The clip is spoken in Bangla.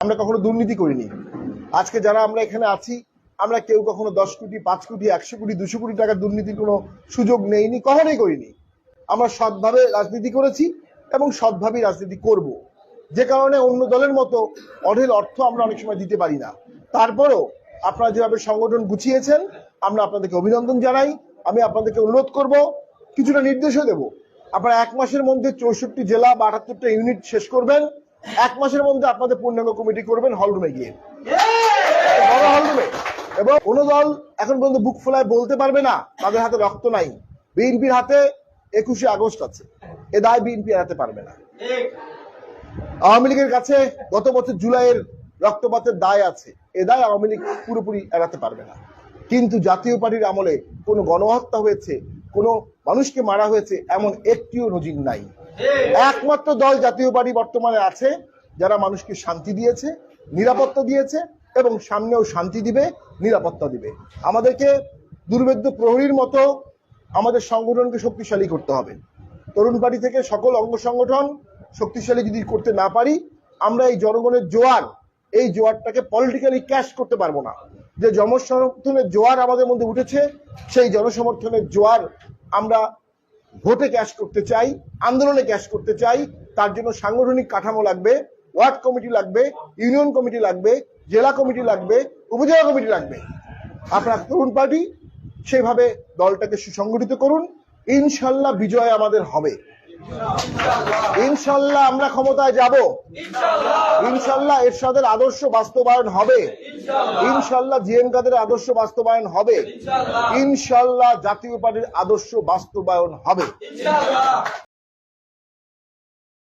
আমরা কখনো দুর্নীতি করিনি। আজকে যারা আমরা এখানে আছি, আমরা কেউ কখনো দশ কোটি, পাঁচ কোটি, একশো কোটি, দুশো কোটি টাকার দুর্নীতির কোনো সুযোগ নেইনি, কখনোই করিনি। আমরা সৎভাবে রাজনীতি করেছি এবং সৎভাবেই রাজনীতি করব। যে কারণে অন্য দলের মতো অঢেল অর্থ আমরা অনেক সময় দিতে পারি না। তারপরও আপনারা যেভাবে সংগঠন গুছিয়েছেন, আমরা আপনাদেরকে অভিনন্দন জানাই। আমি আপনাদেরকে অনুরোধ করব, কিছুটা নির্দেশও দেব। আপনারা এক মাসের মধ্যে চৌষট্টি জেলা বা আটাত্তরটা ইউনিট শেষ করবেন। এক মাসের মধ্যে আপনাদের পূর্ণাঙ্গ কমিটি করবেন হলরুমে গিয়ে। বড় হলরুমে এবং কোনো দল এখন পর্যন্ত বুক ফোলায় বলতে পারবে না তাদের হাতে রক্ত নাই। বিএনপির হাতে একুশে আগস্ট আছে। এ দায় বিএনপি এড়াতে পারবে না। আওয়ামী লীগের কাছে গত বছর জুলাইয়ের রক্তপাতের দায় আছে। এ দায় আওয়ামী লীগ পুরোপুরি এড়াতে পারবে না। কিন্তু জাতীয় পার্টির আমলে কোনো গণহত্যা হয়েছে কোনো মানুষকে মারা হয়েছে এমন একটিও নজির নাই। একমাত্র দল জাতীয় পার্টি বর্তমানে আছে, যারা মানুষকে শান্তি দিয়েছে, নিরাপত্তা দিয়েছে এবং সামনেও শান্তি দিবে, নিরাপত্তা দিবে। আমাদেরকে দুর্বেদ্য প্রহরীর মতো আমাদের সংগঠনকে শক্তিশালী করতে হবে। তরুণ পার্টি থেকে সকল অঙ্গ সংগঠন শক্তিশালী যদি করতে না পারি, আমরা এই জনগণের জোয়ার, এই জোয়ারটাকে পলিটিক্যালি ক্যাশ করতে পারব না। যে জনসমর্থনের জোয়ার আমাদের মধ্যে উঠেছে, সেই জনসমর্থনের জোয়ার আমরা ভোটে ক্যাশ করতে চাই, আন্দোলনে ক্যাশ করতে চাই, তার জন্য সাংগঠনিক কাঠামো লাগবে, ওয়ার্ড কমিটি লাগবে, ইউনিয়ন কমিটি লাগবে, জেলা কমিটি লাগবে, উপজেলা কমিটি লাগবে। আপনার তরুণ পার্টি, সেভাবে দলটাকে সুসংগঠিত করুন। ইনশাল্লাহ বিজয় আমাদের হবে। ইনশাল্লাহ আমরা ক্ষমতায় যাব। ইনশাল্লাহ। এরশাদের আদর্শ বাস্তবায়ন হবে। ইনশাল্লাহ। জিএম কাদের আদর্শ বাস্তবায়ন হবে। ইনশাল্লাহ। জাতীয় পার্টির আদর্শ বাস্তবায়ন হবে।